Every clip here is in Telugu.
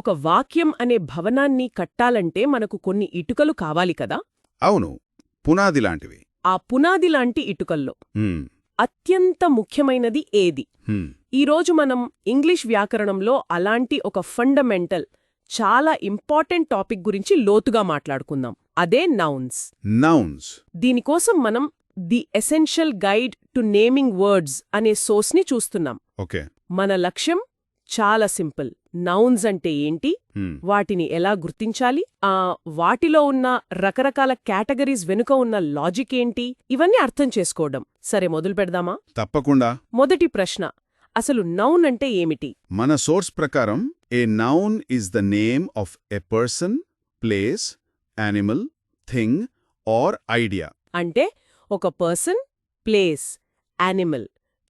ఒక వాక్యం అనే భవనాన్ని కట్టాలంటే మనకు కొన్ని ఇటుకలు కావాలి కదా? అవును పునాది లాంటివి. ఆ పునాది లాంటి ఇటుకల్లో. అత్యంత ముఖ్యమైనది ఏది? ఈరోజు మనం ఇంగ్లీష్ వ్యాకరణంలో అలాంటి ఒక ఫండమెంటల్ చాలా ఇంపార్టెంట్ టాపిక్ గురించి లోతుగా మాట్లాడుకుందాం. అదే నౌన్స్ నౌన్స్ దీనికోసం మనం the essential guide to naming words అనే సోర్స్ని చూస్తున్నాం. ఓకే. మన లక్ష్యం చాలా సింపుల్. నౌన్స్ అంటే ఏంటి? వాటిని ఎలా గుర్తించాలి? ఆ వాటిలో ఉన్న రకరకాల కేటగిరీస్ వెనుక ఉన్న లాజిక్ ఏంటి? ఇవన్నీ అర్థం చేసుకోవడం. సరే మొదలు పెడదామా? తప్పకుండా. మొదటి ప్రశ్న. అసలు నౌన్ అంటే ఏమిటి? మన సోర్స్ ప్రకారం a noun is the name of a person place animal thing or idea అంటే ఒక పర్సన్ ప్లేస్ యానిమల్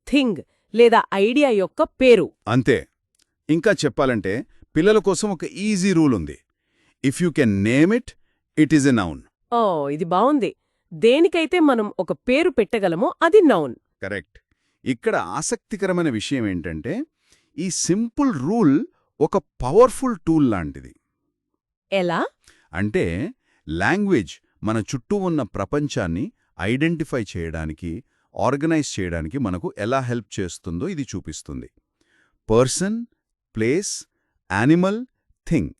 థింగ్ లేదా ఐడియా యొక్క పేరు. అంతే. ఇంకా చెప్పాలంటే పిల్లల కోసం ఒక ఈజీ రూల్ ఉంది. If you can name it it is a noun ఓ ఇది బావుంది దేనికైతే మనం ఒక పేరు పెట్టగలమో అది నౌన్ కరెక్ట్. ఇక్కడ ఆసక్తికరమైన విషయం ఏంటంటే ఈ సింపుల్ రూల్ ఒక పవర్ఫుల్ టూల్ లాంటిది. ఎలా? అంటే లాంగ్వేజ్ మన చుట్టూ ఉన్న ప్రపంచాన్ని ఐడెంటిఫై చేయడానికి ఆర్గనైజ్ చేయడానికి మనకు ఎలా హెల్ప్ చేస్తుందో ఇది చూపిస్తుంది. పర్సన్ ప్లేస్ యానిమల్ థింగ్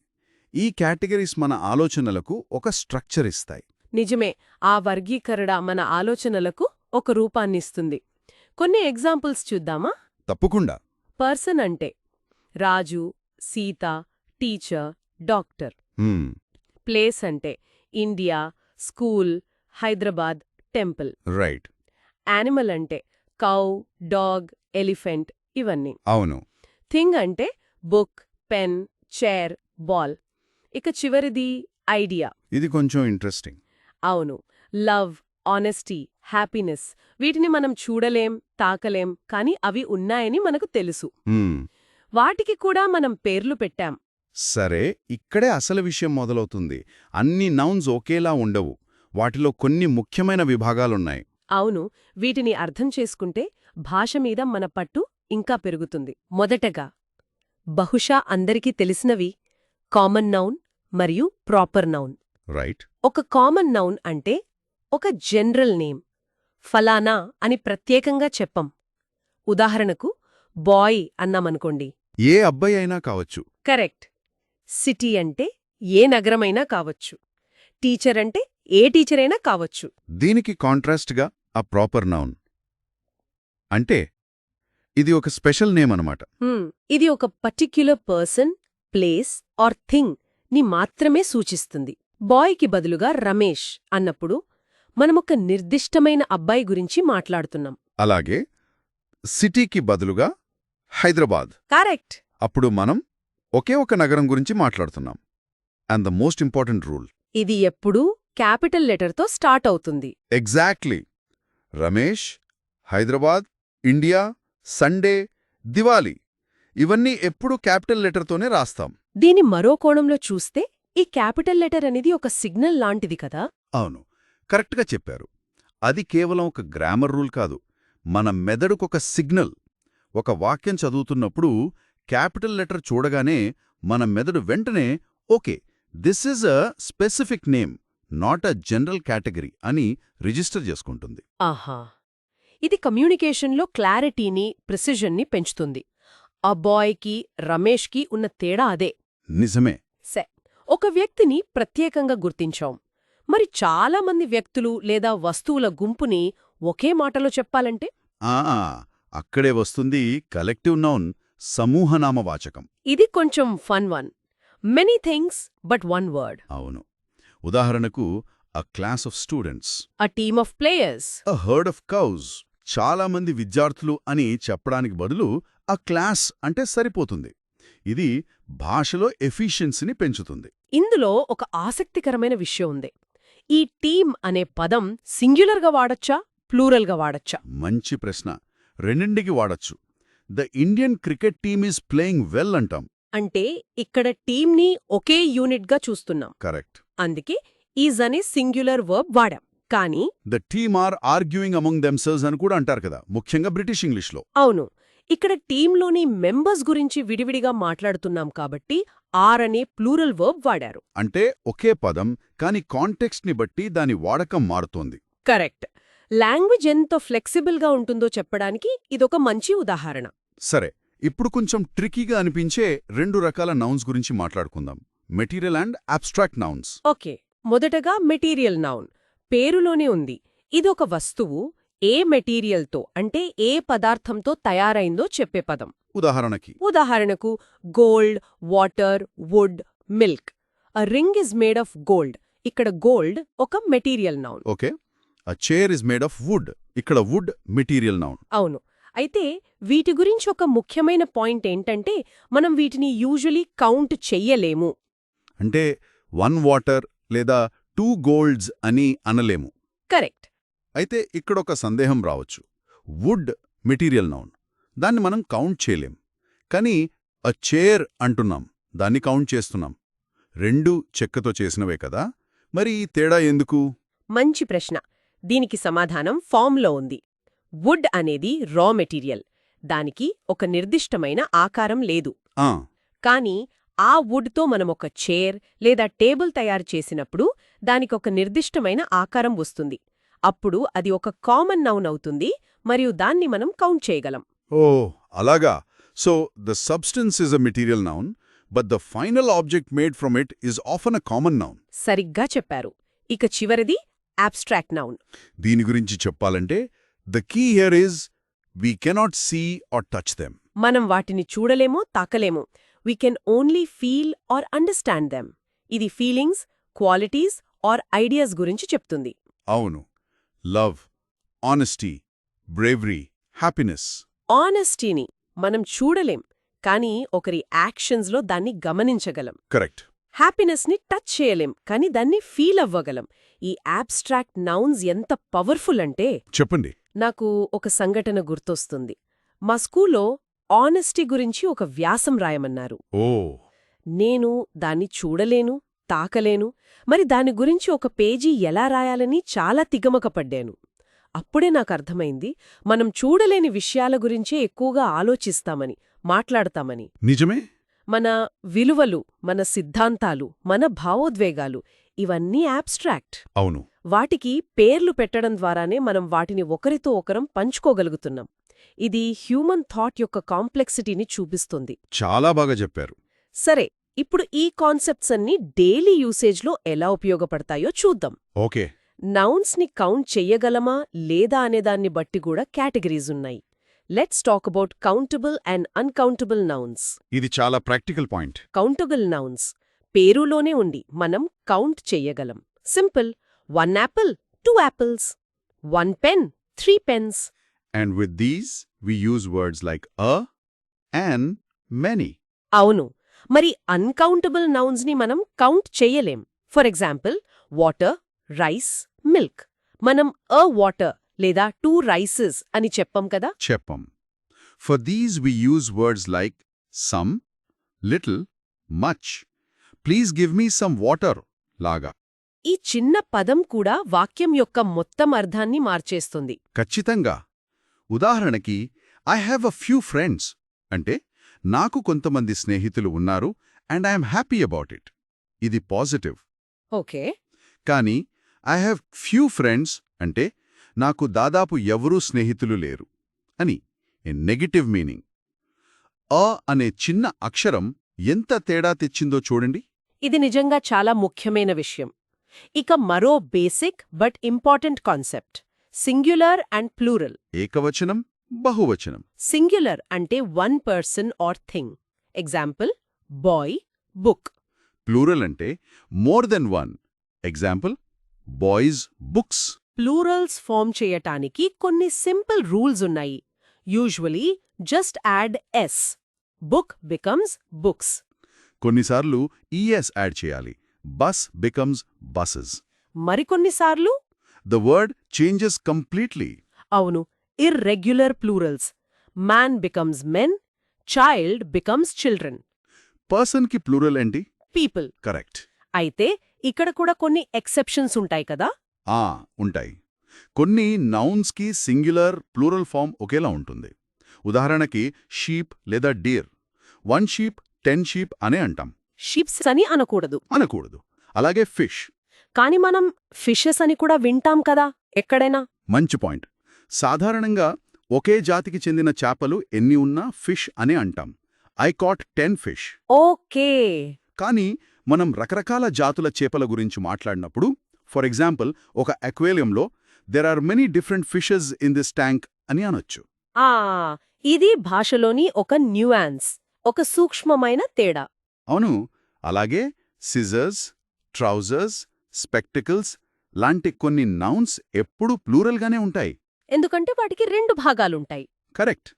ఈ కేటగిరీస్ మన ఆలోచనలకు ఒక స్ట్రక్చర్ ఇస్తాయి. నిజమే ఆ వర్గీకరణ మన ఆలోచనలకు ఒక రూపాన్నిస్తుంది కొన్ని ఎగ్జాంపుల్స్ చూద్దామా? తప్పకుండా. పర్సన్ అంటే Raju Seetha teacher doctor. Place అంటే India school Hyderabad temple. Right. Animal అంటే కౌ డాగ్ ఎలిఫెంట్ ఇవన్నీ. అవును. థింగ్ అంటే బుక్ పెన్ చైర్ బాల్. ఇక చివరిది ఐడియా. ఇది కొంచెం ఇంట్రెస్టింగ్. అవును. Love honesty happiness. వీటిని మనం చూడలేం తాకలేం కాని అవి ఉన్నాయని మనకు తెలుసు. వాటికి కూడా మనం పేర్లు పెట్టాం. సరే ఇక్కడే అసలు విషయం మొదలవుతుంది. అన్ని నౌన్స్ ఒకేలా ఉండవు. వాటిలో కొన్ని ముఖ్యమైన విభాగాలున్నాయి. అవును. వీటిని అర్థం చేసుకుంటే భాష మీద మన పట్టు ఇంకా పెరుగుతుంది. మొదటగా బహుశా అందరికీ తెలిసినవి కామన్ నౌన్ మరియు ప్రాపర్ నౌన్. రైట్. ఒక కామన్ నౌన్ అంటే ఒక జనరల్ నేమ్ ఫలానా అని ప్రత్యేకంగా చెప్పం. ఉదాహరణకు బాయ్ అన్నామనుకోండి. ఏ అబ్బాయి అయినా కావచ్చు. కరెక్ట్. సిటీ అంటే ఏ నగరమైనా కావచ్చు. టీచర్ అంటే ఏ టీచరైనా కావచ్చు. దీనికి కాంట్రాస్ట్గా ఆ ప్రాపర్ నౌన్. అంటే ఇది ఒక స్పెషల్ నేమ్ అనమాట ఇది ఒక పర్టిక్యులర్ పర్సన్ ప్లేస్ ఆర్ థింగ్ని మాత్రమే సూచిస్తుంది. బాయ్కి బదులుగా రమేష్ అన్నప్పుడు మనమొక నిర్దిష్టమైన అబ్బాయి గురించి మాట్లాడుతున్నాం. అలాగే సిటీకి బదులుగా హైదరాబాద్. కరెక్ట్. అప్పుడు మనం ఒకే ఒక నగరం గురించి మాట్లాడుతున్నాం. And the most important rule. ఇది ఎప్పుడూ క్యాపిటల్ లెటర్తో స్టార్ట్ అవుతుంది. Exactly. Ramesh Hyderabad India Sunday Diwali. ఇవన్నీ ఎప్పుడూ క్యాపిటల్ లెటర్తోనే రాస్తాం. దీని మరో కోణంలో చూస్తే ఈ క్యాపిటల్ లెటర్ అనేది ఒక సిగ్నల్ లాంటిది కదా? అవును. కరెక్ట్గా చెప్పారు. అది కేవలం ఒక గ్రామర్ రూల్ కాదు. మన మెదడుకొక సిగ్నల్. ఒక వాక్యం చదువుతున్నప్పుడు క్యాపిటల్ లెటర్ చూడగానే మన మెదడు వెంటనే okay this is a specific name not a general category అని రిజిస్టర్ చేసుకుంటుంది. ఆహా! ఇది కమ్యూనికేషన్లో క్లారిటీని ప్రిసిజన్ని పెంచుతుంది. ఆ బాయ్కి రమేష్కి ఉన్న తేడా అదే. నిజమే. సె ఒక వ్యక్తిని ప్రత్యేకంగా గుర్తించాం. మరి చాలా మంది వ్యక్తులు లేదా వస్తువుల గుంపుని ఒకే మాటలో చెప్పాలంటే? ఆ అక్కడే వస్తుంది కలెక్టివ్ నౌన్ సమూహనామవాచకం ఇది కొంచెం fun one. Many things but one word. అవును. ఉదాహరణకు a class of students. A team of players. A herd of cows చాలా మంది విద్యార్థులు అని చెప్పడానికి బదులు అ క్లాస్ అంటే సరిపోతుంది. ఇది భాషలో ఎఫిషియన్సీని పెంచుతుంది. ఇందులో ఒక ఆసక్తికరమైన విషయం ఉంది. ఈ టీమ్ అనే పదం సింగ్యులర్గా వాడచ్చా? ప్లూరల్గా వాడచ్చా? మంచి ప్రశ్న. రెండింటికి వాడచ్చు. The Indian cricket team is playing well అంటాం. అంటే ఇక్కడ టీంని ఒకే యూనిట్గా చూస్తున్నాం. కరెక్ట్. అందుకే ఈజ్ అనే సింగ్యులర్ వర్బ్ వాడాం. కానీ the team are arguing among themselves అని కూడా అంటారు కదా ముఖ్యంగా బ్రిటిష్ ఇంగ్లీష్లో. అవును ఇక్కడ టీంలోని మెంబర్స్ గురించి విడివిడిగా మాట్లాడుతున్నాం కాబట్టి ఆర్ అనే ప్లూరల్ వర్బ్ వాడారు. అంటే ఒకే పదం కాని కాంటెక్స్ట్ని బట్టి దాని వాడకం మారుతోంది. కరెక్ట్. లాంగ్వేజ్ ఎంత ఫ్లెక్సిబుల్గా ఉంటుందో చెప్పడానికి ఇదొక మంచి ఉదాహరణ. సరే ఇప్పుడు కొంచెం ట్రికీగా అనిపించే రెండు రకాల నౌన్స్ గురించి మాట్లాడుకుందాం. Material and abstract nouns okay మొదటగా మెటీరియల్ నౌన్. పేరులోనే ఉంది. ఇదొక వస్తువు ఏ మెటీరియల్తో అంటే ఏ పదార్థంతో తయారైందో చెప్పే పదం. ఉదాహరణకి ఉదాహరణకు gold water wood milk. A ring is made of gold ఇక్కడ గోల్డ్ ఒక material noun. Okay. A chair is made of wood ఇక్కడ వుడ్ మెటీరియల్ నౌన్. అవును. అయితే వీటి గురించి ఒక ముఖ్యమైన పాయింట్ ఏంటంటే మనం వీటిని యూజువలీ కౌంట్ చెయ్యలేము. అంటే వన్ వాటర్ లేదా టూ గోల్డ్స్ అని అనలేము. కరెక్ట్. అయితే ఇక్కడ ఒక సందేహం రావచ్చు. Wood material noun. దాన్ని మనం కౌంట్ చేయలేం. కానీ అ చైర్ అంటున్నాం. దాన్ని కౌంట్ చేస్తున్నాం. రెండు చెక్కతో చేసినవే కదా? మరి ఈ తేడా ఎందుకు? మంచి ప్రశ్న. దీనికి సమాధానం ఫామ్లో ఉంది. వుడ్ అనేది రా మెటీరియల్. దానికి ఒక నిర్దిష్టమైన ఆకారం లేదు. ఆ. కానీ ఆ వుడ్తో మనం ఒక చైర్ లేదా టేబుల్ తయారు చేసినప్పుడు దానికొక నిర్దిష్టమైన ఆకారం వస్తుంది. అప్పుడు అది ఒక కామన్ నౌన్ అవుతుంది మరియు దాన్ని మనం కౌంట్ చేయగలం. ఓ అలాగా. So the substance is a material noun but the final object made from it is often a common noun. సరిగ్గా చెప్పారు. ఇక చివరిది అబ్స్ట్రాక్ట్ నౌన్. దీని గురించి చెప్పాలంటే the key here is we cannot see or touch them. మనం వాటిని చూడలేమో తాకలేము. We can only feel or understand them. ఇది ఫీలింగ్స్ క్వాలిటీస్ ఆర్ ఐడియాస్ గురించి చెప్తుంది. అవును. లవ్ ఆనెస్టీ బ్రేవరీ హ్యాపీనెస్ ఆనెస్టీని మనం చూడలేం కానీ ఒకరి యాక్షన్స్లో దాన్ని గమనించగలం. కరెక్ట్ హ్యాపీనెస్ని టచ్ చేయలేం కానీ దాన్ని ఫీల్ అవ్వగలం. ఈ అబ్స్ట్రాక్ట్ నౌన్స్ ఎంత పవర్ఫుల్ అంటే చెప్పండి. నాకు ఒక సంఘటన గుర్తొస్తుంది. మా స్కూల్లో ఆనెస్టీ గురించి ఒక వ్యాసం రాయమన్నారు. ఓ. నేను దాన్ని చూడలేను తాకలేను. మరి దాని గురించి ఒక పేజీ ఎలా రాయాలని చాలా తిగమకపడ్డాను అప్పుడే నాకు అర్థమైంది మనం చూడలేని విషయాల గురించే ఎక్కువగా ఆలోచిస్తామని మాట్లాడతామని. నిజమే? మన విలువలు మన సిద్ధాంతాలు మన భావోద్వేగాలు ఇవన్నీ యాబ్స్ట్రాక్ట్ అవును. వాటికి పేర్లు పెట్టడం ద్వారానే మనం వాటిని ఒకరితో ఒకరం పంచుకోగలుగుతున్నాం. ఇది హ్యూమన్ థాట్ యొక్క కాంప్లెక్సిటీని చూపిస్తుంది. చాలా బాగా చెప్పారు. సరే ఇప్పుడు ఈ కాన్సెప్ట్స్ అన్ని డైలీ యూసేజ్లో ఎలా ఉపయోగపడతాయో చూద్దాం. ఓకే. నౌన్స్ని కౌంట్ చెయ్యగలమా లేదా అనేదాన్ని బట్టి కూడా కేటగిరీస్ ఉన్నాయి. Let's talk about countable and uncountable nouns. ఇది చాలా ప్రాక్టికల్ పాయింట్. Countable nouns. పేరులోనే ఉండి మనం count చెయ్యగలం. Simple. One apple two apples. One pen three pens. And with these we use words like a and many. అవును. మరి అన్కౌంటబుల్ నౌన్స్ని మనం count చెయ్యలేం for example water rice milk మనం అ వాటర్ లేదా టూ రైసెస్ అని చెప్పం కదా? చెప్పం. For these we use words like some little much please give me some water లాగా. ఈ చిన్న పదం కూడా వాక్యం యొక్క మొత్తం అర్థాన్ని మార్చేస్తుంది. ఖచ్చితంగా. ఉదాహరణకి I have a few friends అంటే నాకు కొంతమంది స్నేహితులు ఉన్నారు and I'm happy about it ఇది పాజిటివ్ ఓకే. కానీ ఐ హ్యావ్ ఫ్యూ ఫ్రెండ్స్ అంటే నాకు దాదాపు ఎవరూ స్నేహితులు లేరు అని ఎ నెగటివ్ మీనింగ్ అ అనే చిన్న అక్షరం ఎంత తేడా తెచ్చిందో చూడండి. ఇది నిజంగా చాలా ముఖ్యమైన విషయం. ఇక మరో basic but important concept singular and plural ఏకవచనం? బహువచనం. సింగ్యులర్ అంటే one person or thing example boy book plural అంటే more than one example boys books plurals form చేయటానికి కొన్ని సింపుల్ రూల్స్ ఉన్నాయి. Usually just add S book becomes books కొన్నిసార్లు ఈఎస్ యాడ్ చేయాలి. బస్ బికమ్స్ బసెస్ మరికొన్నిసార్లు? ద వర్డ్ చేంజెస్ కంప్లీట్లీ అవును. Irregular plurals man becomes men child becomes children పర్సన్కి ప్లూరల్ ఏంటి పీపుల్ కరెక్ట్ అయితే ఇక్కడ కూడా కొన్ని ఎక్సెప్షన్స్ ఉంటాయి కదా ఆ ఉంటాయి కొన్ని నౌన్స్కి సింగులర్ ప్లూరల్ ఫామ్ ఒకేలా ఉంటుంది ఉదాహరణకి షీప్ లేదా deer one sheep ten sheep అనే అంటాం షిప్స్ అని అనకూడదు అనకూడదు అలాగే ఫిష్ కాని మనం ఫిషెస్ అని కూడా వింటాం కదా ఎక్కడైనా మంచి పాయింట్ సాధారణంగా ఒకే జాతికి చెందిన చేపలు ఎన్ని ఉన్నా ఫిష్ అనే అంటాం. I caught ten fish. Okay. కానీ మనం రకరకాల జాతుల చేపల గురించి మాట్లాడినప్పుడు ఫర్ ఎగ్జాంపుల్ ఒక అక్వేలియంలో there are many different fishes in this tank అని అనొచ్చు. ఆ ఇది భాషలోని ఒక న్యూయాన్స్ ఒక సూక్ష్మమైన తేడా. అవును. అలాగే సిజర్స్ ట్రౌజర్స్ స్పెక్టికల్స్ లాంటి కొన్ని నౌన్స్ ఎప్పుడూ ప్లూరల్గానే ఉంటాయి. ఎందుకంటే వాటికి రెండు భాగాలుంటాయి. కరెక్ట్.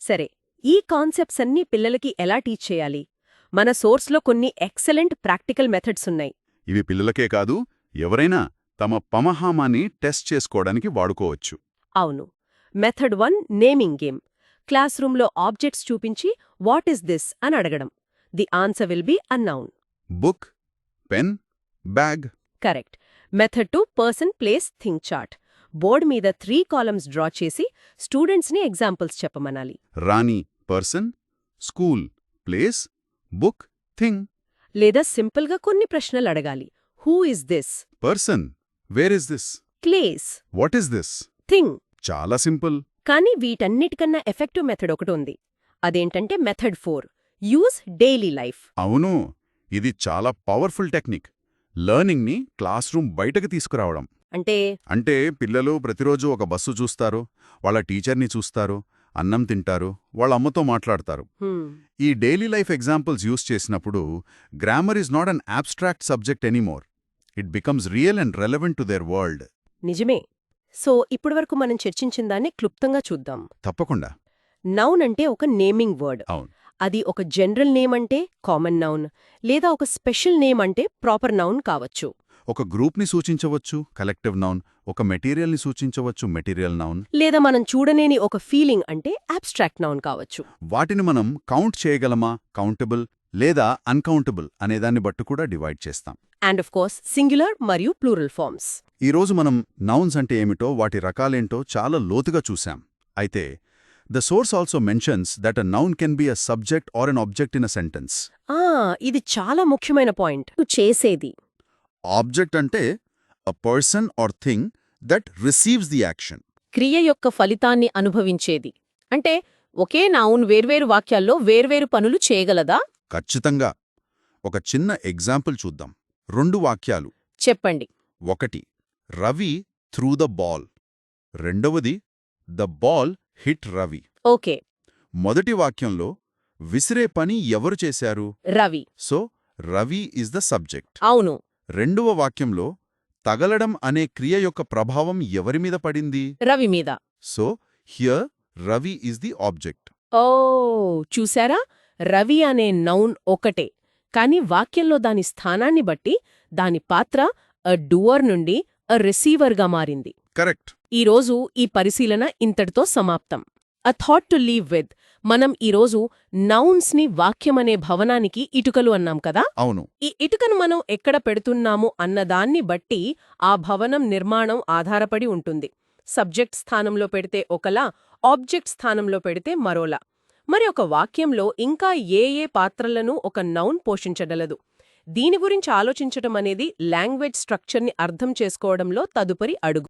సరే ఈ కాన్సెప్ట్స్ అన్నీ పిల్లలకి ఎలా టీచ్ చేయాలి? మన సోర్స్లో కొన్ని ఎక్సలెంట్ ప్రాక్టికల్ మెథడ్స్ ఉన్నాయి. ఇవి పిల్లలకే కాదు ఎవరైనా తమ పమహామాన్ని టెస్ట్ చేసుకోవడానికి వాడుకోవచ్చు. అవును. Method one naming game. Class రూమ్లో ఆబ్జెక్ట్స్ చూపించి వాట్ ఇస్ దిస్? అని అడగడం. The answer will be a noun book pen bag. Correct. Method two person place thing chart. Board మీద త్రీ కాలమ్స్ డ్రా చేసి స్టూడెంట్స్ని examples చెప్పమనాలి. Rani person school place book thing. లేదా సింపుల్గా కొన్ని ప్రశ్నలు అడగాలి. Who is this? Person where is this? Place? What is this? Thing. చాలా సింపుల్. కానీ వీటన్నిటికన్నా ఎఫెక్టివ్ మెథడ్ ఒకటి ఉంది. అదేంటంటే method four use daily life. అవును ఇది చాలా పవర్ఫుల్ టెక్నిక్. లెర్నింగ్ని క్లాస్ రూమ్ బయటకు తీసుకురావడం. అంటే? అంటే పిల్లలు ప్రతిరోజు ఒక బస్సు చూస్తారు వాళ్ళ టీచర్ని చూస్తారు అన్నం తింటారు వాళ్ళ అమ్మతో మాట్లాడతారు. ఈ డైలీ లైఫ్ ఎగ్జాంపుల్స్ యూస్ చేసినప్పుడు grammar is not an abstract subject anymore. It becomes real and relevant to their world. నిజమే. సో ఇప్పటివరకు మనం చర్చించిన దాన్ని క్లుప్తంగా చూద్దాం. తప్పకుండా. నౌన్ అంటే ఒక నేమింగ్ వర్డ్. అది ఒక జనరల్ నేమ్ అంటే కామన్ నౌన్ లేదా ఒక స్పెషల్ నేమ్ అంటే ప్రాపర్ నౌన్ కావచ్చు. ఒక గ్రూప్ని సూచించవచ్చు కలెక్టివ్ నౌన్ ఒక మెటీరియల్ని సూచించవచ్చు మెటీరియల్ నౌన్. లేదా మనం చూడలేని ఒక ఫీలింగ్ అంటే అబ్స్ట్రాక్ట్ నౌన్ కావచ్చు. వాటిని మనం కౌంట్ చేయగలమా కౌంటబుల్ లేదా అన్కౌంటబుల్ అనేదాన్ని బట్టి కూడా డివైడ్ చేస్తాం. అండ్ ఆఫ్ కోర్స్ సింగులర్ మరియు ప్లూరల్ ఫార్మ్స్. ఈరోజు మనం నౌన్స్ అంటే ఏమిటో వాటి రకాలేంటో చాలా లోతుగా చూశాం. అయితే the source also mentions that a noun can be a subject or an object in a sentence. ఆ ఇది చాలా ముఖ్యమైన పాయింట్. చేసేది. ఆబ్జెక్ట్ అంటే a person or thing that receives the action క్రియ యొక్క ఫలితాన్ని అనుభవించేది. అంటే ఒకే నౌన్ వేర్వేరు వాక్యాల్లో వేర్వేరు పనులు చేయగలదా? ఖచ్చితంగా. ఒక చిన్న ఎగ్జాంపుల్ చూద్దాం. రెండు వాక్యాలు. చెప్పండి. ఒకటి రవి త్రూ ద బాల్ రెండవది the ball hit Ravi. Okay. మొదటి వాక్యంలో విసిరే పని ఎవరు చేశారు? Ravi. So Ravi is the subject అవును. రెండవ వాక్యంలో తగలడం అనే క్రియ యొక్క ప్రభావం ఎవరి మీద పడింది? రవి మీద. So here Ravi is the object. ఓ చూశారా? రవి అనే నౌన్ ఒకటే. కాని వాక్యంలో దాని స్థానాన్ని బట్టి దాని పాత్ర అ డూవర్ నుండి అ రిసీవర్గా మారింది. కరెక్ట్. ఈరోజు ఈ పరిశీలన ఇంతటితో సమాప్తం. A thought to leave with మనం ఈరోజు నౌన్స్ని వాక్యమనే భవనానికి ఇటుకలు అన్నాం కదా? అవును. ఈ ఇటుకను మనం ఎక్కడ పెడుతున్నాము అన్నదాన్ని బట్టి ఆ భవనం నిర్మాణం ఆధారపడి ఉంటుంది. సబ్జెక్ట్ స్థానంలో పెడితే ఒకలా ఆబ్జెక్ట్ స్థానంలో పెడితే మరోలా. మరి ఒక వాక్యంలో ఇంకా ఏ ఏ పాత్రలను ఒక నౌన్ పోషించగలదు? దీని గురించి ఆలోచించటం అనేది లాంగ్వేజ్ స్ట్రక్చర్ని అర్థం చేసుకోవడంలో తదుపరి అడుగు.